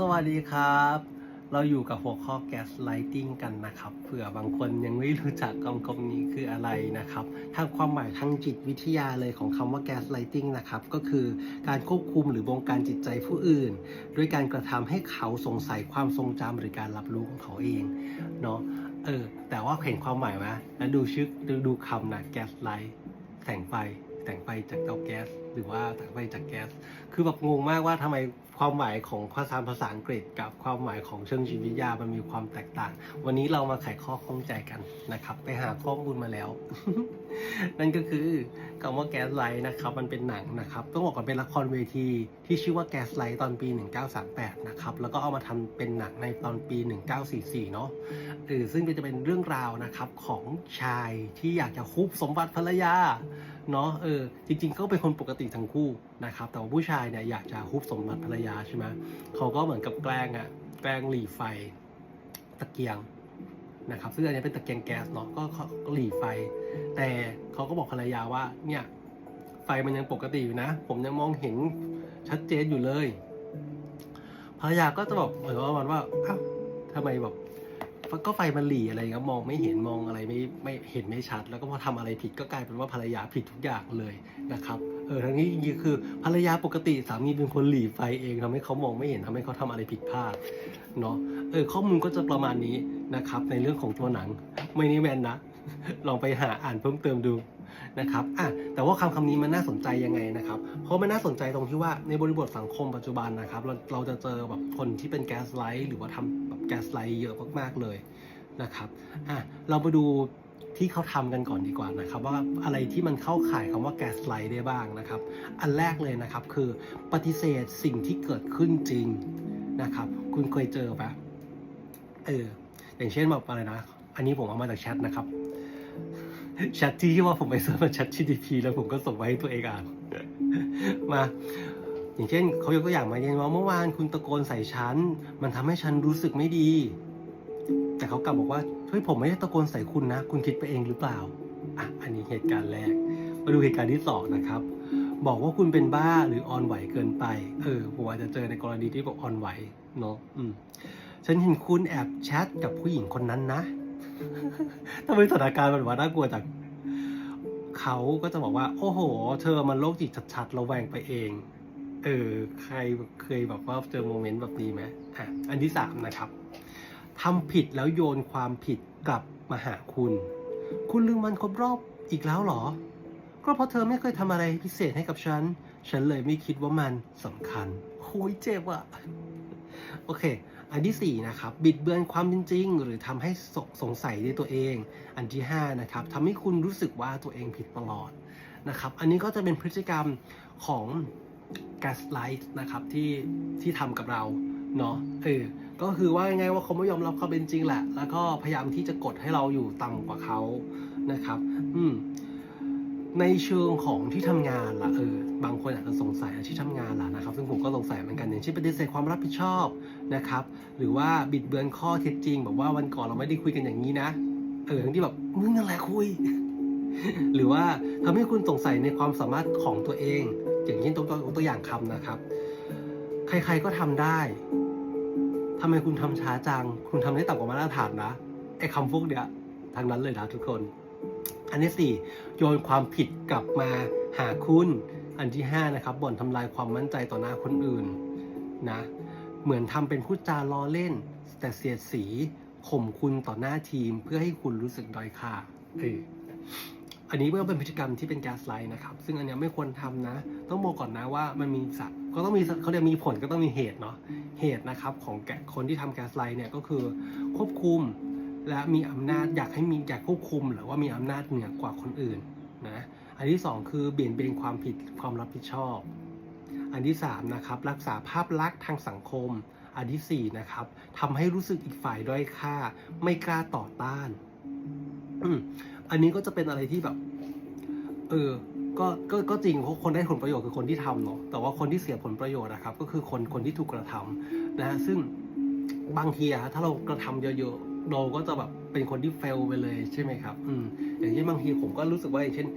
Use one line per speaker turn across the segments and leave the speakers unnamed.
สวัสดีครับ เราอยู่กับหัวข้อ gas lighting กันนะครับ เผื่อบางคนยังไม่รู้จักคำคำนี้คืออะไรนะครับทางความหมายทางจิตวิทยาเลยของคำว่า gas lighting นะครับ ก็คือการควบคุมหรือบงการจิตใจผู้อื่น ด้วยการกระทำให้เขาสงสัยความทรงจำหรือการรับรู้ของเขาเองเนาะเออแต่ว่าเห็นความหมายไหมแล้วดูชื่อดูดูคำนะ gas light แสงไฟแสงไฟจากเตาแก๊ส หรือว่าแสงไฟจากแก๊ส คือแบบงงมากว่าทำไมความหมายของภาษาภาษาอังกฤษ กับความหมายของเชิงจิตวิทยามันมีความแตกต่าง วันนี้เรามาไขข้อข้องใจกันนะครับ ไปหาข้อมูลมาแล้ว นั่นก็คือคำว่าแก๊สไลท์นะครับ มันเป็นหนังนะครับ ต้องบอกก่อนเป็นละครเวทีที่ชื่อว่าแก๊สไลท์ตอนปี 1938 นะครับ แล้วก็เอามาทำเป็นหนังในตอนปี 1944 เนาะเออซึ่งจะเป็นเรื่องราวนะครับของชายที่อยากจะคุบสมบัติภรรยา เนาะเออ จริง ๆ ก็เป็นคนปกติทั้งคู่นะครับ แต่ว่าผู้ชายเนี่ยอยากจะฮุบสมบัติภรรยาใช่ไหมเขาก็เหมือนกับแกล้งอะแกล้งหลีไฟตะเกียงนะครับซึ่งอันนี้เป็นตะเกียงแก๊สเนาะก็หลีไฟ แต่เขาก็บอกภรรยาว่าเนี่ยไฟมันยังปกติอยู่นะ ผมยังมองเห็นชัดเจนอยู่เลยภรรยาก็จะบอกเหมือนว่ามันว่าอ้าวทำไมแบบ ก็ไฟมันหลีอะไรครับมองไม่เห็นมองอะไรไม่ไม่เห็นไม่ชัด แล้วก็พอทำอะไรผิดก็กลายเป็นว่าภรรยาผิดทุกอย่างเลยนะครับเออทั้งนี้จริงๆคือภรรยาปกติสามีเป็นคนหลีไฟเองทำให้เขามองไม่เห็นทำให้เขาทำอะไรผิดพลาดเนาะเออข้อมูลก็จะประมาณนี้นะครับ ในเรื่องของตัวหนังไม่นี่แมนนะลองไปหาอ่านเพิ่มเติมดูนะครับอะแต่ว่าคำคำนี้มันน่าสนใจยังไงนะครับ เพราะมันน่าสนใจตรงที่ว่าในบริบทสังคมปัจจุบันนะครับ เราเราจะเจอแบบคนที่เป็นแก๊สไลท์หรือว่าทำ แก๊สไลท์เยอะมากๆเลยนะครับอะเราไปดูที่เขาทำกันก่อนดีกว่านะครับ ว่าอะไรที่มันเข้าข่ายคำว่าแก๊สไลท์ได้บ้างนะครับ อันแรกเลยนะครับคือปฏิเสธสิ่งที่เกิดขึ้นจริงนะครับ คุณเคยเจอปะเอออย่างเช่นแบบอะไรนะ อันนี้ผมเอามาจากแชทนะครับแชทที่ว่าผมไปเสิร์ชมาแชท GDP แล้วผมก็ส่งไปให้ตัวเองอ่านมา อย่างเช่นเขายกตัวอย่างมาอย่างว่าเมื่อวานคุณตะโกนใส่ฉัน มันทำให้ฉันรู้สึกไม่ดี แต่เขากลับบอกว่าเฮ้ยผมไม่ได้ตะโกนใส่คุณนะ คุณคิดไปเองหรือเปล่าอะอันนี้เหตุการณ์แรก มาดูเหตุการณ์ที่สองนะครับ บอกว่าคุณเป็นบ้าหรืออ่อนไหวเกินไป เออผมอาจจะเจอในกรณีที่บอกอ่อนไหวเนาะอืมฉันเห็นคุณแอบแชทกับผู้หญิงคนนั้นนะทำไมสถานการณ์มันว่าน่ากลัวจังเขาก็จะบอกว่า โอ้โห เธอมันโรคจิตชัดๆระแวงไปเอง เออใครเคยแบบว่าเจอโมเมนต์แบบนี้ไหมอะอันที่สามนะครับทำผิดแล้วโยนความผิดกลับมาหาคุณ คุณลืมวันครบรอบอีกแล้วเหรอ ก็เพราะเธอไม่เคยทำอะไรพิเศษให้กับฉัน ฉันเลยไม่คิดว่ามันสำคัญโอ้ยเจ็บอะโอเค อันที่ 4 นะครับ บิดเบือนความจริงหรือทำให้สสงสัยในตัวเอง อันที่ 5 นะครับทำให้คุณรู้สึกว่าตัวเองผิดตลอดนะครับ อันนี้ก็จะเป็นพฤติกรรมของ gaslight นะครับที่ที่ทำกับเราเนาะเออก็คือว่าไงว่าเขาไม่ยอมรับความเป็นจริงแหละ แล้วก็พยายามที่จะกดให้เราอยู่ต่ำกว่าเขานะครับ อืมในเชิงของที่ทำงานล่ะเออบางคนอาจจะสงสัยที่ทำงานล่ะนะครับ ซึ่งผมก็สงสัยเหมือนกันอย่างเช่นปฏิเสธความรับผิดชอบนะครับ หรือว่าบิดเบือนข้อเท็จจริงแบบว่าวันก่อนเราไม่ได้คุยกันอย่างนี้นะเออทั้งที่แบบมึงนั่นแหละคุย หรือว่าทำให้คุณสงสัยในความสามารถของตัวเอง อย่างเช่นตัวตัวตัวอย่างคำนะครับ ใครๆก็ทำได้ทำไมคุณทำช้าจัง คุณทำได้ต่ำกว่ามาตรฐานนะไอ้คำพวกเนี้ยทั้งนั้นเลยนะทุกคน อันที่สี่โยนความผิดกลับมาหาคุณ อันที่ห้านะครับบ่นทำลายความมั่นใจต่อหน้าคนอื่นนะเหมือนทำเป็นพูดจาล้อเล่น แต่เสียดสีข่มคุณต่อหน้าทีมเพื่อให้คุณรู้สึกด้อยค่าเออ อันนี้ก็เป็นพฤติกรรมที่เป็นแก๊สไลท์นะครับ ซึ่งอันนี้ไม่ควรทำนะ ต้องบอกก่อนนะว่ามันมีสัตว์ก็ต้องมีเขาเรียกมีผลก็ต้องมีเหตุเนาะเหตุนะครับของแกคนที่ทำแก๊สไลท์เนี่ยก็คือควบคุมและมีอำนาจอยากให้มีอยากควบคุม หรือว่ามีอำนาจเหนือกว่าคนอื่นนะอันที่สองคือเบี่ยงเบนความผิดความรับผิดชอบ อันที่สามนะครับรักษาภาพลักษณ์ทางสังคม อันที่สี่นะครับทำให้รู้สึกอีกฝ่ายด้อยค่า ไม่กล้าต่อต้าน อันนี้ก็จะเป็นอะไรที่แบบ เออ ก็ก็ก็จริงเพราะคนได้ผลประโยชน์คือคนที่ทำเนาะแต่ว่าคนที่เสียผลประโยชน์นะครับ ก็คือคนคนที่ถูกกระทำนะฮะซึ่งบางทีอะถ้าเรากระทำเยอะๆเราก็จะแบบเป็นคนที่เฟลไปเลยใช่ไหมครับ อืมอย่างเช่นบางทีผมก็รู้สึกว่าอย่างเช่น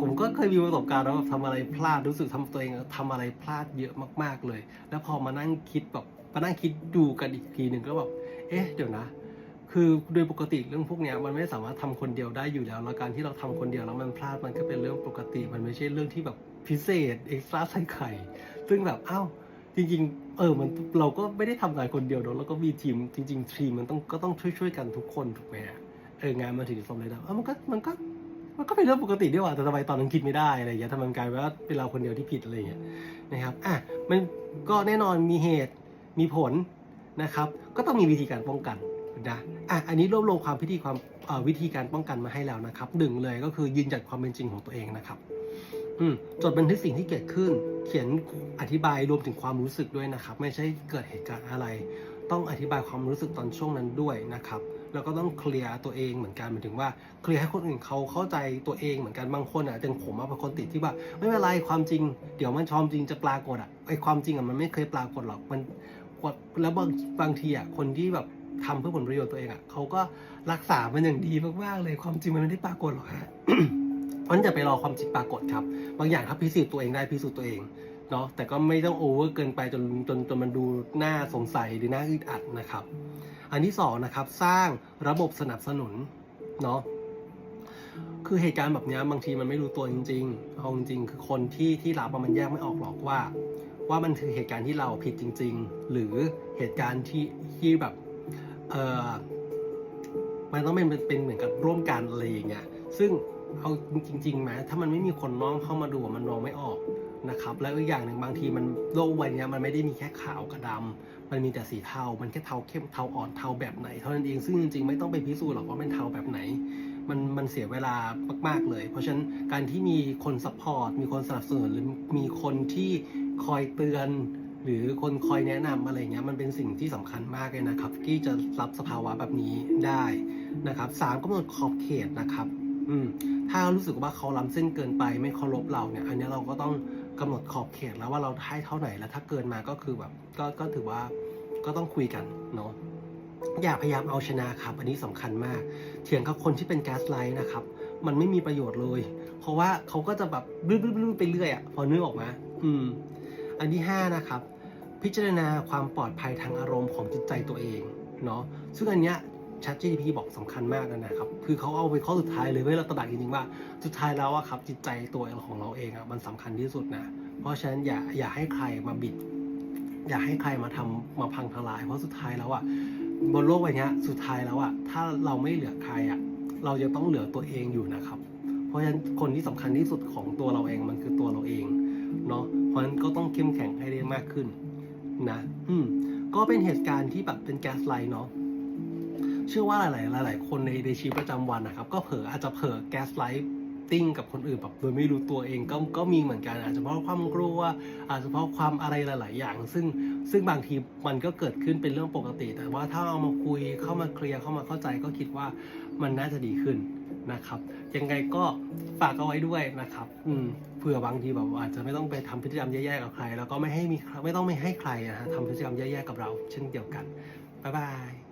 ผมก็เคยมีประสบการณ์แล้วแบบทำอะไรพลาดรู้สึกทำตัวเองทำอะไรพลาดเยอะมาก ๆเลย แล้วพอมานั่งคิดแบบมานั่งคิดดูกันอีกทีหนึ่งก็แบบเอ๊ะเดี๋ยวนะ คือโดยปกติเรื่องพวกเนี้ยมันไม่สามารถทำคนเดียวได้อยู่แล้วแล้วการที่เราทำคนเดียวแล้วมันพลาดมันก็เป็นเรื่องปกติ มันไม่ใช่เรื่องที่แบบพิเศษเอ็กซ์ตร้าใส่ไข่ ซึ่งแบบอ้าวจริงๆ เออมันเราก็ไม่ได้ทำงานคนเดียวเนอะแล้วก็มีทีมจริง ๆ ทีมมันต้องก็ต้องช่วยๆกันทุกคนถูกไหมเอองานมันถึงจะสำเร็จได้เออมันก็มันก็มันก็เป็นเรื่องปกติด้วยว่ะแต่ทำไมตอนนั้นคิดไม่ได้อะไรอย่างเงี้ยทำไมมันกลายเป็นว่าเป็นเราคนเดียวที่ผิดอะไรอย่างเงี้ยนะครับอะมันก็แน่นอนมีเหตุมีผลนะครับ ก็ต้องมีวิธีการป้องกัน นะอะอันนี้รวบรวมความพิธีความวิธีการป้องกันมาให้แล้วนะครับหนึ่งเลยก็คือยืนหยัดความเป็นจริงของตัวเองนะครับอืมจดบันทึกสิ่งที่เกิดขึ้น เขียนอธิบายรวมถึงความรู้สึกด้วยนะครับ ไม่ใช่เกิดเหตุการณ์อะไร ต้องอธิบายความรู้สึกตอนช่วงนั้นด้วยนะครับแล้วก็ต้องเคลียร์ตัวเองเหมือนกันหมายถึงว่าเคลียร์ให้คนอื่นเขาเข้าใจตัวเองเหมือนกันบางคนอะอย่างผมอะเป็นคนติดที่ว่า ไม่เป็นไรความจริง เดี๋ยวมันชอมจริงจะปรากฏอะไอความจริงอะมันไม่เคยปรากฏหรอกมันแล้วบางบางทีอะคนที่แบบ ทำเพื่อผลประโยชน์ตัวเองอะเขาก็รักษามันอย่างดีมากๆเลยความจริงมันไม่ได้ปรากฏหรอกฮะมันจะไปรอความจริงปรากฏครับ บางอย่างถ้าพิสูจน์ตัวเองได้พิสูจน์ตัวเองเนาะแต่ก็ไม่ต้องโอเวอร์เกินไปจนจนจนมันดูน่าสงสัยหรือน่าอึดอัดนะครับ อันที่สองนะครับสร้างระบบสนับสนุนเนาะคือเหตุการณ์แบบนี้บางทีมันไม่รู้ตัวจริงๆเอาจริงคือคนที่ที่รับมันแยกไม่ออกหรอกว่า ว่ามันคือเหตุการณ์ที่เราผิดจริง ๆ หรือเหตุการณ์ที่ที่แบบ เออมันต้องเป็นเป็นเหมือนกับร่วมกันอะไรอย่างเงี้ยซึ่งเอาจริงๆไหมถ้ามันไม่มีคนน้องเข้ามาดูมันมองไม่ออกนะครับ แล้วอีกอย่างหนึ่งบางทีมันโลกวัยเนี้ยมันไม่ได้มีแค่ขาวกับดำมันมีแต่สีเทา มันแค่เทาเข้มเทาอ่อนเทาแบบไหนเท่านั้นเองซึ่งจริงๆไม่ต้องไปพิสูจน์หรอกว่าเป็นเทาแบบไหน มันมันเสียเวลามากๆเลย เพราะฉะนั้นการที่มีคนซัพพอร์ตมีคนสนับสนุนหรือมีคนที่คอยเตือน หรือคนคอยแนะนำอะไรเงี้ยมันเป็นสิ่งที่สำคัญมากเลยนะครับ ที่จะรับสภาวะแบบนี้ได้นะครับสามกำหนดขอบเขตนะครับอืมถ้ารู้สึกว่าเขาล้ำเส้นเกินไปไม่เคารพเราเนี่ย อันนี้เราก็ต้องกำหนดขอบเขตแล้วว่าเราให้เท่าไหร่แล้วถ้าเกินมาก็คือแบบก็ก็ถือว่าก็ต้องคุยกันเนาะอย่าพยายามเอาชนะครับ อันนี้สำคัญมาก เถียงกับคนที่เป็นแก๊สไลท์นะครับ มันไม่มีประโยชน์เลย เพราะว่าเขาก็จะแบบบื้อๆไปเรื่อยอะพอนึกออกมา อืม อันที่ห้านะครับ พิจารณาความปลอดภัยทางอารมณ์ของจิตใจตัวเองเนาะซึ่งอันเนี้ย ChatGPT บอกสำคัญมากนะนะครับ คือเขาเอาไปข้อสุดท้ายเลยเว้ยเราตระหนักจริงๆว่าสุดท้ายแล้วอะครับจิตใจตัวของเราเองอะมันสำคัญที่สุดนะ เพราะฉะนั้นอย่าอย่าให้ใครมาบิด อย่าให้ใครมาทำมาพังทลาย เพราะสุดท้ายแล้วอะบนโลกใบนี้สุดท้ายแล้วอะถ้าเราไม่เหลือใครอะเราจะต้องเหลือตัวเองอยู่นะครับ เพราะฉะนั้นคนที่สำคัญที่สุดของตัวเราเองมันคือตัวเราเองเนาะ เพราะฉะนั้นก็ต้องเข้มแข็งให้ได้มากขึ้นนะอืมก็เป็นเหตุการณ์ที่แบบเป็นแก๊สไลน์เนาะเชื่อว่าหลายๆหลายๆคนในในชีวิตประจำวันนะครับ ก็เผลออาจจะเผลอแก๊สไลท์ติ้งกับคนอื่นแบบโดยไม่รู้ตัวเองก็ก็มีเหมือนกันอาจจะเพราะความกลัวอาจจะเพราะความอะไรหลาย ๆ อย่าง ซึ่งซึ่งบางทีมันก็เกิดขึ้นเป็นเรื่องปกติ แต่ว่าถ้าเอามาคุยเข้ามาเคลียร์เข้ามาเข้าใจก็คิดว่ามันน่าจะดีขึ้น นะครับ ยังไงก็ฝากเอาไว้ด้วยนะครับ อืมเผื่อบางทีแบบอาจจะไม่ต้องไปทำพฤติกรรมแย่ๆกับใคร แล้วก็ไม่ให้มีไม่ต้องไม่ให้ใครนะฮะทำพฤติกรรมแย่ๆกับเรา เช่นเดียวกันบ๊ายบาย